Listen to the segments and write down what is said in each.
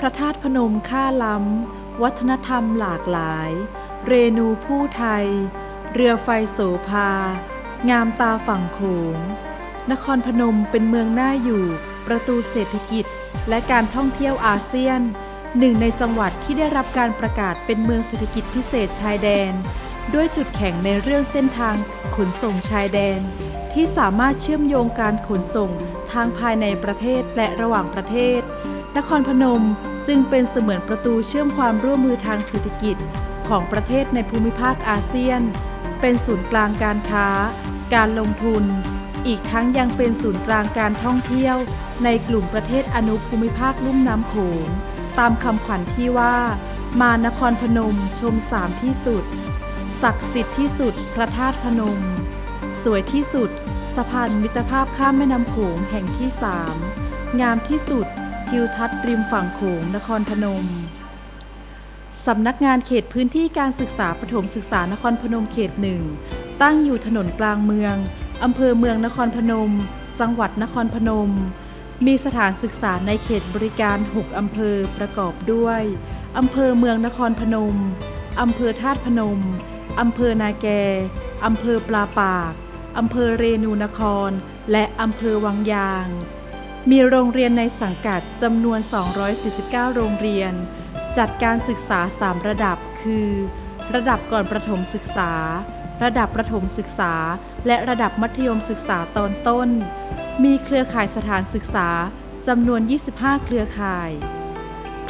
พระธาตุพนมค่าล้ำ วัฒนธรรมหลากหลาย เรนูผู้ไทย เรือไฟโสภา งามตาฝั่งโขง นครพนมเป็นเมืองน่าอยู่ ประตูเศรษฐกิจ และการท่องเที่ยวอาเซียน หนึ่งในจังหวัดที่ได้รับการประกาศเป็นเมืองเศรษฐกิจพิเศษชายแดน ด้วยจุดแข็งในเรื่องเส้นทางขนส่งชายแดน ที่สามารถเชื่อมโยงการขนส่งทางภายในประเทศและระหว่างประเทศนครพนม จึงเป็นเสมือนประตูเชื่อมความร่วมมือทางเศรษฐกิจของประเทศในภูมิภาคอาเซียน เป็นศูนย์กลางการค้า การลงทุน อีกทั้งยังเป็นศูนย์กลางการท่องเที่ยว ในกลุ่มประเทศอนุภูมิภาคลุ่มน้ำโขง ตามคำขวัญที่ว่า มานครพนมชมสามที่สุด ศักดิ์สิทธิ์ที่สุดพระธาตุพนม สวยที่สุด สะพานมิตรภาพข้ามแม่น้ำโขงแห่งที่สามงามที่สุด ทิวทัศน์ริมฝั่งโขงนครพนม สำนักงานเขตพื้นที่การศึกษาประถมศึกษานครพนมเขตหนึ่งตั้งอยู่ถนนกลางเมือง อำเภอเมืองนครพนม จังหวัดนครพนม มีสถานศึกษาในเขตบริการ 6 อำเภอประกอบด้วย อำเภอเมืองนครพนม อำเภอธาตุพนม อำเภอนาแก อำเภอปลาปาก อำเภอเรนูนคร และอำเภอวังยาง มีโรงเรียนในสังกัดจำนวน 249 โรงเรียน จัดการศึกษา 3 ระดับ คือ ระดับก่อนประถมศึกษา ระดับประถมศึกษา และระดับมัธยมศึกษาตอนต้น มีเครือข่ายสถานศึกษาจำนวน 25 เครือข่าย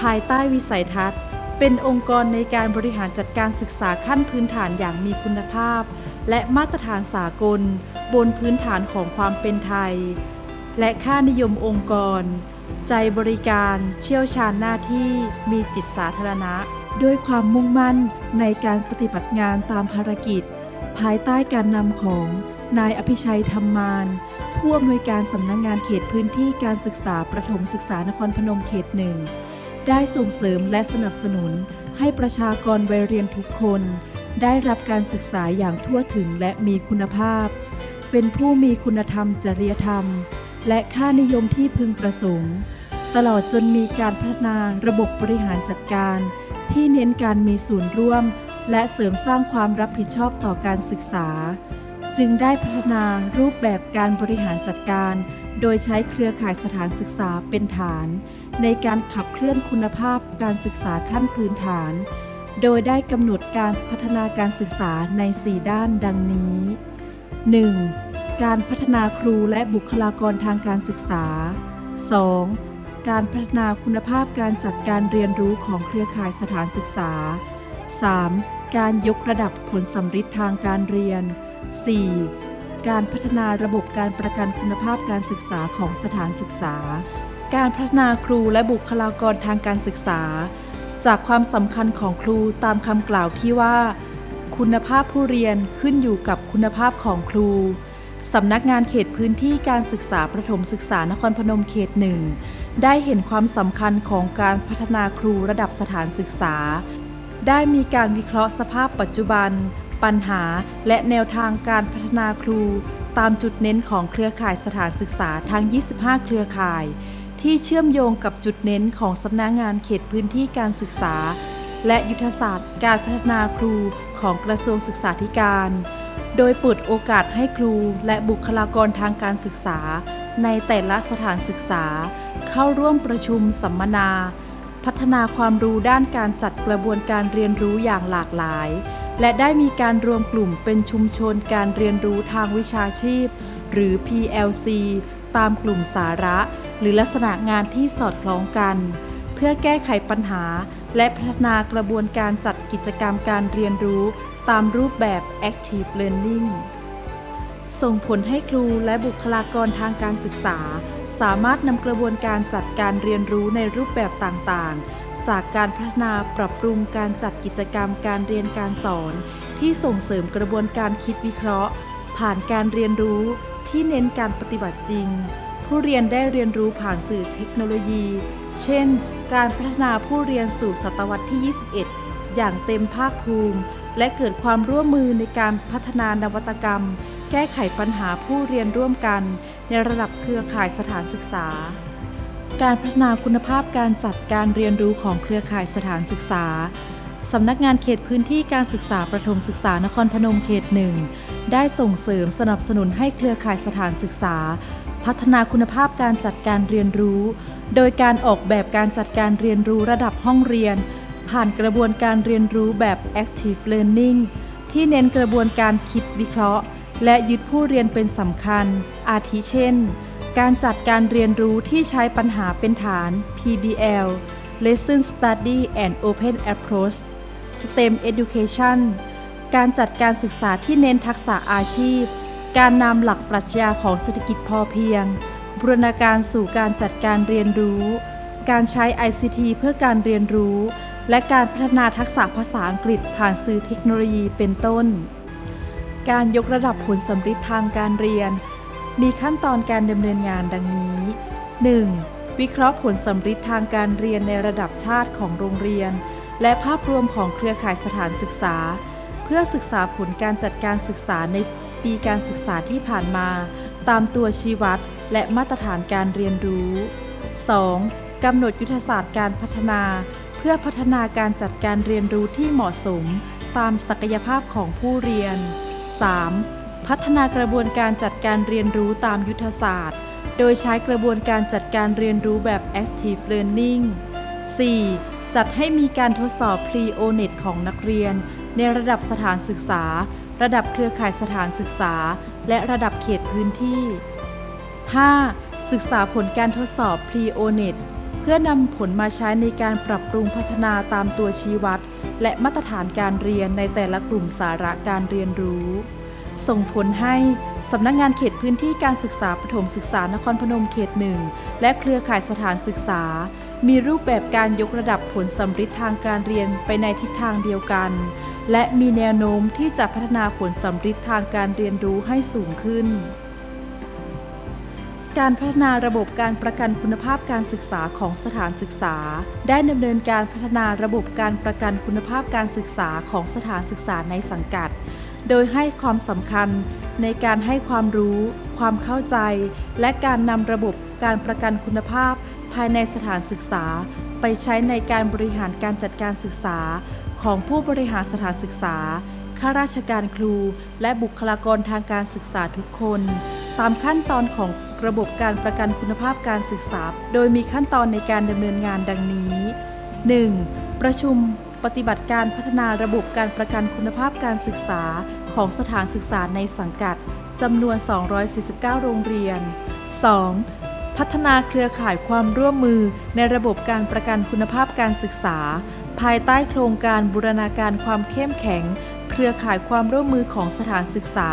ภายใต้วิสัยทัศน์ เป็นองค์กรในการบริหารจัดการศึกษาขั้นพื้นฐานอย่างมีคุณภาพ และมาตรฐานสากล บนพื้นฐานของความเป็นไทย และค่านิยมองค์กร ใจบริการเชี่ยวชาญหน้าที่มีจิตสาธารณะ ด้วยความมุ่งมั่นในการปฏิบัติงานตามภารกิจ ภายใต้การนำของนายอภิชัยธรรมาน ผู้อำนวยการสำนักงงานเขตพื้นที่การศึกษาประถมศึกษานครพนมเขตหนึ่งได้ส่งเสริมและสนับสนุนให้ประชากรวัยเรียนทุกคน ได้รับการศึกษาอย่างทั่วถึงและมีคุณภาพ เป็นผู้มีคุณธรรมจริยธรรม และค่านิยมที่พึงประสงค์ ตลอดจนมีการพัฒนาระบบบริหารจัดการ ที่เน้นการมีส่วนร่วม และเสริมสร้างความรับผิดชอบต่อการศึกษา จึงได้พัฒนารูปแบบการบริหารจัดการ โดยใช้เครือข่ายสถานศึกษาเป็นฐาน ในการขับเคลื่อนคุณภาพการศึกษาขั้นพื้นฐาน โดยได้กำหนดการพัฒนาการศึกษาใน 4 ด้านดังนี้ 1. การพัฒนาครูและบุคลากรทางการศึกษา 2. การพัฒนาคุณภาพการจัดการเรียนรู้ของเครือข่ายสถานศึกษา 3. การยกระดับผลสัมฤทธิ์ทางการเรียน 4. การพัฒนาระบบการประกันคุณภาพการศึกษาของสถานศึกษา การพัฒนาครูและบุคลากรทางการศึกษา จากความสำคัญของครูตามคำกล่าวที่ว่า คุณภาพผู้เรียนขึ้นอยู่กับคุณภาพของครู สำนักงานเขตพื้นที่การศึกษาประถมศึกษานครพนมเขตหนึ่งได้เห็นความสำคัญของการพัฒนาครูระดับสถานศึกษา ได้มีการวิเคราะห์สภาพปัจจุบัน ปัญหาและแนวทางการพัฒนาครู ตามจุดเน้นของเครือข่ายสถานศึกษาทั้ง 25 เครือข่าย ที่เชื่อมโยงกับจุดเน้นของสำนักงงานเขตพื้นที่การศึกษา และยุทธศาสตร์ การพัฒนาครูของกระทรวงศึกษาธิการ โดยเปิดโอกาสให้ครูและบุคลากรทางการศึกษา ในแต่ละสถานศึกษา เข้าร่วมประชุมสัมมนา พัฒนาความรู้ด้านการจัดกระบวนการเรียนรู้อย่างหลากหลาย และได้มีการรวมกลุ่มเป็นชุมชนการเรียนรู้ทางวิชาชีพ หรือ PLC ตามกลุ่มสาระ หรือลักษณะงานที่สอดคล้องกัน เพื่อแก้ไขปัญหา และพัฒนากระบวนการจัดกิจกรรมการเรียนรู้ ตามรูปแบบ Active Learning ส่งผลให้ครูและบุคลากรทางการศึกษา สามารถนำกระบวนการจัดการเรียนรู้ในรูปแบบต่างๆ จากการพัฒนาปรับปรุงการจัดกิจกรรมการเรียนการสอน ที่ส่งเสริมกระบวนการคิดวิเคราะห์ ผ่านการเรียนรู้ที่เน้นการปฏิบัติจริง ผู้เรียนได้เรียนรู้ผ่านสื่อเทคโนโลยี เช่น การพัฒนาผู้เรียนสู่ศตวรรษที่ 21 อย่างเต็มภาคภูมิ และเกิดความร่วมมือในการพัฒนานวัตกรรม แก้ไขปัญหาผู้เรียนร่วมกัน ในระดับเครือข่ายสถานศึกษา การพัฒนาคุณภาพการจัดการเรียนรู้ของเครือข่ายสถานศึกษาสำนักงานเขตพื้นที่การศึกษาประถมศึกษานครพนมเขตหนึ่งได้ส่งเสริมสนับสนุนให้เครือข่ายสถานศึกษา พัฒนาคุณภาพการจัดการเรียนรู้ โดยการออกแบบการจัดการเรียนรู้ระดับห้องเรียน ผ่านกระบวนการเรียนรู้แบบ active learning ที่เน้นกระบวนการคิดวิเคราะห์ และยึดผู้เรียนเป็นสำคัญ อาทิเช่น การจัดการเรียนรู้ที่ใช้ปัญหาเป็นฐาน PBL Lesson Study and Open Approach STEM Education การจัดการศึกษาที่เน้นทักษะอาชีพ การนำหลักปรัชญาของเศรษฐกิจพอเพียงบูรณาการสู่การจัดการเรียนรู้ การใช้ ICT เพื่อการเรียนรู้ และการพัฒนาทักษะภาษาอังกฤษผ่านสื่อเทคโนโลยีเป็นต้น การยกระดับผลสำฤทธิ์ทางการเรียน มีขั้นตอนการดำเนินงานดังนี้ 1. วิเคราะห์ผลสำฤทธิ์ทางการเรียนในระดับชาติของโรงเรียน และภาพรวมของเครือข่ายสถานศึกษา เพื่อศึกษาผลการจัดการศึกษาในปีการศึกษาที่ผ่านมา ตามตัวชี้วัดและมาตรฐานการเรียนรู้ 2. กำหนดยุทธศาสตร์การพัฒนา เพื่อพัฒนาการจัดการเรียนรู้ที่เหมาะสม ตามศักยภาพของผู้เรียน 3. พัฒนากระบวนการจัดการเรียนรู้ตามยุทธศาสตร์ โดยใช้กระบวนการจัดการเรียนรู้แบบ active learning 4. จัดให้มีการทดสอบ pre-ONET ของนักเรียน ในระดับสถานศึกษา ระดับเครือข่ายสถานศึกษา และระดับเขตพื้นที่ 5. ศึกษาผลการทดสอบ pre-ONET เพื่อนำผลมาใช้ในการปรับปรุงพัฒนาตามตัวชี้วัด และมาตรฐานการเรียนในแต่ละกลุ่มสาระการเรียนรู้ ส่งผลให้สำนักงงานเขตพื้นที่การศึกษาประถมศึกษานครพนมเขตหนึ่งและเครือข่ายสถานศึกษา มีรูปแบบการยกระดับผลสำฤทธิ์ทางการเรียนไปในทิศทางเดียวกัน และมีแนวโน้มที่จะพัฒนาผลสำฤทธิ์ทางการเรียนรู้ให้สูงขึ้น การพัฒนาระบบการประกันคุณภาพการศึกษาของสถานศึกษา ได้ดำเนินการพัฒนาระบบการประกันคุณภาพการศึกษาของสถานศึกษาในสังกัด โดยให้ความสำคัญในการให้ความรู้ ความเข้าใจ และการนำระบบการประกันคุณภาพ ภายในสถานศึกษา ไปใช้ในการบริหารการจัดการศึกษา ของผู้บริหารสถานศึกษาข้าราชการครู และบุคลากรทางการศึกษาทุกคน ตามขั้นตอนของ ระบบการประกันคุณภาพการศึกษา โดยมีขั้นตอนในการดำเนินงานดังนี้ 1. ประชุมปฏิบัติการพัฒนาระบบการประกันคุณภาพการศึกษาของสถานศึกษาในสังกัดจำนวน 249 โรงเรียน 2. พัฒนาเครือข่ายความร่วมมือในระบบการประกันคุณภาพการศึกษา ภายใต้โครงการบูรณาการความเข้มแข็ง เครือข่ายความร่วมมือของสถานศึกษา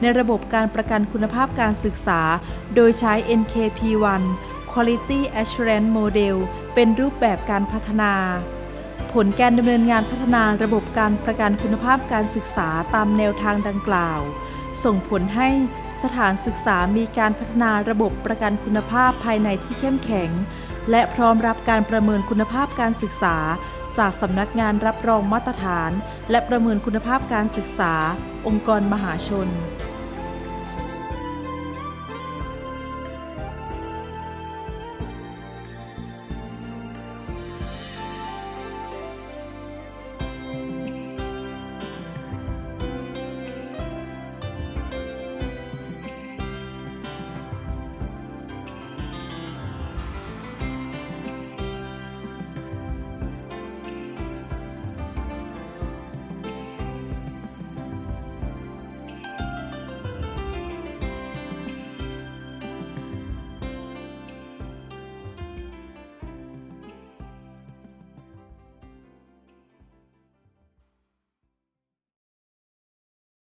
ในระบบการประกันคุณภาพการศึกษา โดยใช้ NKP1 Quality Assurance Model เป็นรูปแบบการพัฒนา ผลการดำเนินงานพัฒนาระบบการประกันคุณภาพการศึกษาตามแนวทางดังกล่าว ส่งผลให้สถานศึกษามีการพัฒนาระบบประกันคุณภาพภายในที่เข้มแข็ง และพร้อมรับการประเมินคุณภาพการศึกษา จากสำนักงานรับรองมาตรฐาน และประเมินคุณภาพการศึกษา องค์กรมหาชน